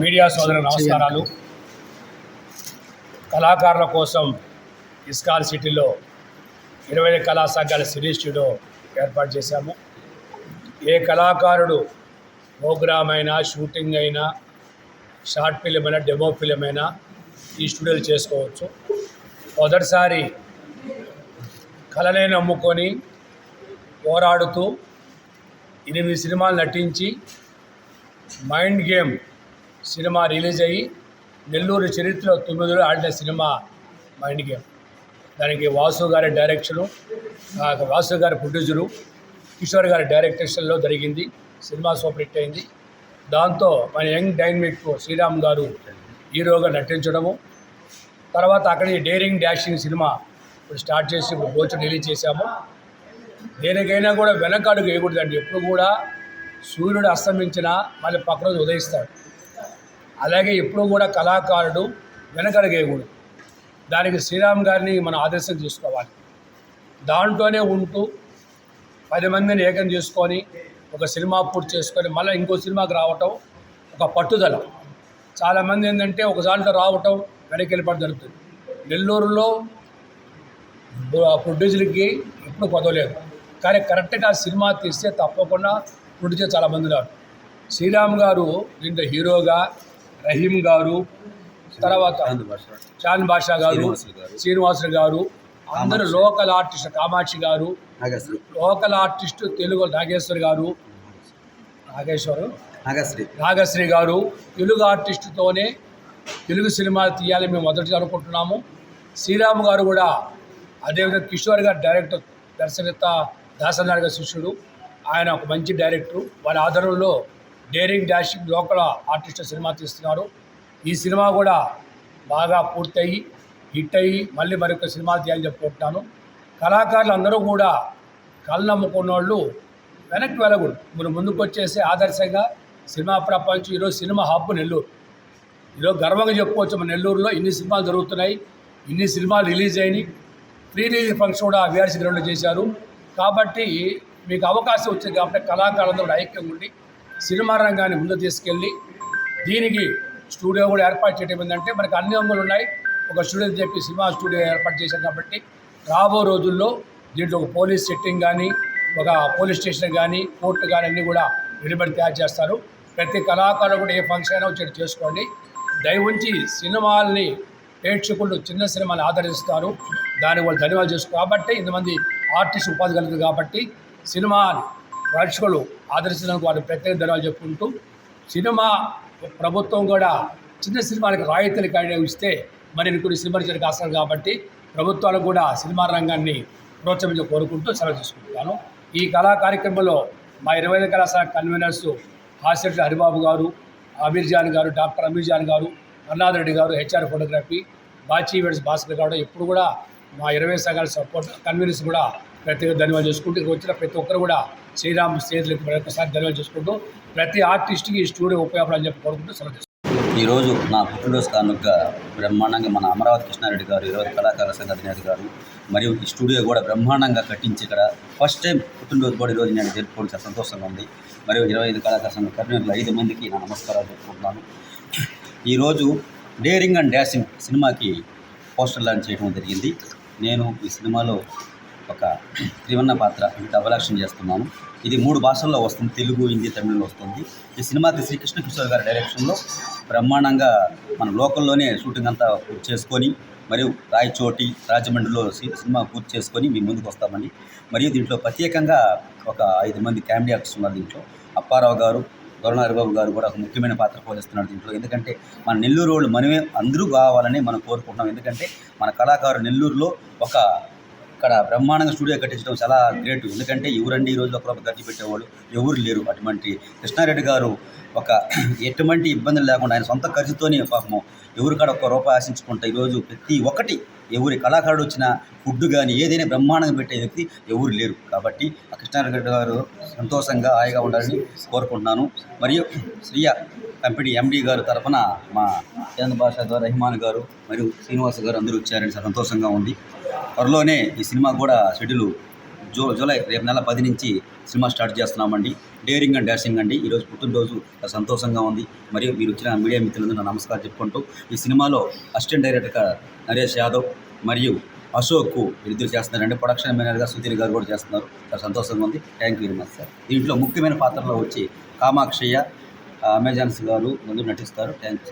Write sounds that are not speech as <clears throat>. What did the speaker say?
Media సోదర నమస్కారాలు. కళాకారుల కోసం ఇస్కాన్ సిటీలో ఇరవై కళా సంఘాల స్టూడియో ఏర్పాటు చేశాము. ఏ కళాకారుడు ప్రోగ్రామ్ అయినా షూటింగ్ అయినా షార్ట్ ఫిలిం అయినా డెమో ఫిలిం అయినా ఈ స్టూడియోలో చేసుకోవచ్చు. మొదటిసారి కళనే నమ్ముకొని పోరాడుతూ ఎనిమిది సినిమాలు నటించి మైండ్ గేమ్ సినిమా రిలీజ్ అయ్యి నెల్లూరు చరిత్రలో తొమ్మిదిలో ఆడిన సినిమా మైండ్ గేమ్ దానికి వాసు గారి డైరెక్షను వాసు గారి ప్రొడ్యూసరు కిషోర్ గారి డైరెక్షన్లో జరిగింది. సినిమా సూపర్ హిట్ అయింది. దాంతో మన యంగ్ డైనమిక్ శ్రీరామ్ గారు హీరోగా నటించడము. తర్వాత అక్కడి డేరింగ్ డాషింగ్ సినిమా ఇప్పుడు స్టార్ట్ చేసి ఇప్పుడు గోచర్ రిలీజ్ చేశాము. దేనికైనా కూడా వెనకాడుగు వేయకూడదండి. ఎప్పుడు కూడా సూర్యుడు అస్తమించినా మళ్ళీ పక్క రోజు ఉదయిస్తాడు. అలాగే ఎప్పుడూ కూడా కళాకారుడు వెనకడగేయకూడదు. దానికి శ్రీరామ్ గారిని మనం ఆదర్శం చేసుకోవాలి. దాంట్లోనే ఉంటూ పది మందిని ఏకం చేసుకొని ఒక సినిమా పూర్తి చేసుకొని మళ్ళీ ఇంకో సినిమాకి రావటం ఒక పట్టుదల. చాలామంది ఏంటంటే ఒక దాంట్లో రావటం వెనక్కి వెళ్ళిపోవడం జరుగుతుంది. నెల్లూరులో ప్రొడ్యూసర్కి ఎప్పుడు కొదవలేదు కానీ కరెక్ట్గా సినిమా తీస్తే తప్పకుండా ప్రొడ్యూసర్ చాలామంది రాడు శ్రీరామ్ గారు దీంట్లో హీరోగా రహీం గారు తర్వాత చాన్ బాషా గారు శ్రీనివాసులు గారు. అందరూ లోకల్ ఆర్టిస్ట్ కామాక్షి గారు లోకల్ ఆర్టిస్ట్ తెలుగు నాగేశ్వర్ గారు నాగేశ్వరు నాగశ్రీ. నాగశ్రీ గారు తెలుగు ఆర్టిస్టుతోనే తెలుగు సినిమాలు తీయాలని మేము మొదటిగా అనుకుంటున్నాము. శ్రీరామ్ గారు కూడా అదేవిధంగా కిషోర్ గారు డైరెక్టర్ దర్శనత దాసనాథ్ గారి శిష్యుడు. ఆయన ఒక మంచి డైరెక్టర్. వారి ఆధారంలో daring dashing local artist cinema తీస్తున్నారు. ఈ సినిమా కూడా బాగా పూర్తయి హిట్ అయ్యి మళ్ళీ మరొక సినిమా తీయాలని చెప్పుకుంటున్నాను కళాకారులు అందరూ కూడా కళ్ళు నమ్ముకున్న వాళ్ళు వెనక్కి వెళ్ళకూడదు. మీరు ముందుకు వచ్చేసి ఆదర్శంగా సినిమా ప్రపంచం ఈరోజు సినిమా హబ్ నెల్లూరు. ఈరోజు గర్వంగా చెప్పుకోవచ్చు మన నెల్లూరులో ఇన్ని సినిమాలు జరుగుతున్నాయి ఇన్ని సినిమాలు రిలీజ్ అయినాయి. ప్రీ రిలీజ్ ఫంక్షన్ కూడా విఆర్సీ గ్రౌండ్లో చేశారు. కాబట్టి మీకు అవకాశం వచ్చింది కాబట్టి కళాకారులందరూ ఐక్యం ఐక్యంగా ఉండి సినిమా రంగాన్ని ముందు తీసుకెళ్ళి దీనికి స్టూడియో కూడా ఏర్పాటు చేయడం ఏంటంటే మనకు అన్ని అంగులు ఉన్నాయి. ఒక స్టూడియో చెప్పి సినిమా స్టూడియో ఏర్పాటు చేశాం కాబట్టి రాబో రోజుల్లో దీంట్లో ఒక పోలీస్ సెట్టింగ్ కానీ ఒక పోలీస్ స్టేషన్ కానీ కోర్టు కానీ అన్నీ కూడా నిలబడి తయారు చేస్తారు. ప్రతి కళాకారులు కూడా ఏ ఫంక్షన్ అయినా వచ్చి చేసుకోండి. దయ ఉంచి సినిమాల్ని ప్రేక్షకులు చిన్న సినిమాని ఆదరిస్తారు. దాన్ని వాళ్ళు ధన్యవాదాలు చేసుకో కాబట్టి ఇంతమంది ఆర్టిస్ట్ ఉపాధి కలుగుతుంది కాబట్టి సినిమా ప్రేక్షకులు ఆదర్శించడానికి వారి ప్రత్యేక ధనాలు చెప్పుకుంటూ సినిమా ప్రభుత్వం కూడా చిన్న సినిమాలకు రాయితీలు కానీ ఇస్తే మరి కొన్ని సినిమాలు జరిగే అవసరం కాబట్టి ప్రభుత్వాలు కూడా సినిమా రంగాన్ని ప్రోత్సహించి కోరుకుంటూ సెలవు తీసుకుంటున్నాను. ఈ కళా కార్యక్రమంలో మా ఇరవై ఐదు కళాశాల కన్వీనర్స్ హాస్యటి హరిబాబు గారు అమీర్ జాన్ గారు డాక్టర్ అమీర్ జాన్ గారు అన్నాథ్ రెడ్డి గారు హెచ్ఆర్ ఫోటోగ్రఫీ బాచీ ఈవెంట్స్ భాస్కర్ గారు ఎప్పుడు కూడా మా ఇరవై సంఘాల సపోర్ట్ కన్వీనర్స్ కూడా ప్రత్యేక ధన్యవాదాలు చేసుకుంటూ ఇక్కడ వచ్చిన ప్రతి ఒక్కరు కూడా శ్రీరామ్ ప్రతి మరొకసారి ధన్యవాదాలు చేసుకుంటూ ప్రతి ఆర్టిస్ట్కి ఈ స్టూడియో ఉపయోగపడాలని చెప్పి కోరుకుంటూ సెలవు ఈరోజు నా పుట్టినరోజు కానుక బ్రహ్మాండంగా మన అమరావతి కృష్ణారెడ్డి గారు ఈరోజు కళాకారుల సంఘ అధినేత గారు మరియు ఈ స్టూడియో కూడా బ్రహ్మాండంగా కట్టించి ఇక్కడ ఫస్ట్ టైం పుట్టినరోజు కూడా ఈరోజు నేను జరుపుకోవడం చాలా సంతోషంగా ఉంది. మరియు ఇరవై ఐదు కళాకారుల సంఘ కర్నూలు ఐదు మందికి నా నమస్కారాలు చెప్పుకుంటున్నాను. ఈరోజు డేరింగ్ అండ్ డాషింగ్ సినిమాకి పోస్టర్ లాంచ్ చేయడం జరిగింది. నేను ఈ సినిమాలో ఒక త్రివర్ణ పాత్ర డబల్ యాక్షన్ చేస్తున్నాను. ఇది మూడు భాషల్లో వస్తుంది. తెలుగు హిందీ తమిళంలో వస్తుంది. ఈ సినిమాకి శ్రీకృష్ణ కిషోర్ గారి డైరెక్షన్లో బ్రహ్మాండంగా మన లోకల్లోనే షూటింగ్ అంతా పూర్తి చేసుకొని మరియు రాయచోటి రాజమండ్రిలో సినిమా పూర్తి చేసుకొని మీ ముందుకు వస్తామని మరియు దీంట్లో ప్రత్యేకంగా ఒక ఐదు మంది కామెడీ యాక్టర్స్ ఉన్నారు దీంట్లో. అప్పారావు గారు గరుణ హరిబాబు గారు కూడా ఒక ముఖ్యమైన పాత్ర పోషిస్తున్నారు దీంట్లో. ఎందుకంటే మన నెల్లూరు వాళ్ళు మనమే అందరూ కావాలని మనం కోరుకుంటున్నాం. ఎందుకంటే మన కళాకారు నెల్లూరులో ఒక ఇక్కడ బ్రహ్మాండంగా స్టూడియో కట్టించడం చాలా గ్రేట్. ఎందుకంటే ఎవరండి ఈ రోజు ఒక రూపాయి ఖర్చు పెట్టేవాళ్ళు. ఎవరు లేరు అటువంటి కృష్ణారెడ్డి గారు ఒక <clears throat> ఎటువంటి ఇబ్బందులు లేకుండా ఆయన సొంత ఖర్చుతోనే పాపము ఎవరు కాడ ఒక్క రూపాయి ఆశించుకుంటా ఈరోజు ప్రతి ఒక్కటి ఎవరి కళాకారుడు వచ్చిన ఫుడ్ కానీ ఏదైనా బ్రహ్మాండంగా పెట్టే వ్యక్తి ఎవరు లేరు. కాబట్టి ఆ కృష్ణారెడ్డి గారు సంతోషంగా హాయిగా ఉండాలని కోరుకుంటున్నాను. మరియు <clears throat> శ్రీయ కంపెనీ ఎండి గారు తరఫున మా చంద్ర భాష ద్వారా రెహమాన్ గారు మరియు శ్రీనివాస్ గారు అందరూ వచ్చారని సంతోషంగా ఉంది. త్వరలోనే ఈ సినిమా కూడా షెడ్యూల్ జూ జూలై రేపు నెల పది నుంచి సినిమా స్టార్ట్ చేస్తున్నామండి. డేరింగ్ అండ్ డాషింగ్ అండి. ఈరోజు పుట్టినరోజు. సంతోషంగా ఉంది. మరియు మీరు వచ్చిన మీడియా మిత్రులందరూ నమస్కారం చెప్పుకుంటూ ఈ సినిమాలో అసిస్టెంట్ డైరెక్టర్గా నరేష్ యాదవ్ మరియు అశోక్ ఇద్దరు చేస్తున్నారండి. ప్రొడక్షన్ మేనేజర్గా సుధీర్ గారు కూడా చేస్తున్నారు. చాలా సంతోషంగా ఉంది. Thank you very much sir. దీంట్లో ముఖ్యమైన పాత్రలో వచ్చి కామాక్షయ్య అమెజాన్స్ గారు ముందు నటిస్తారు. థ్యాంక్స్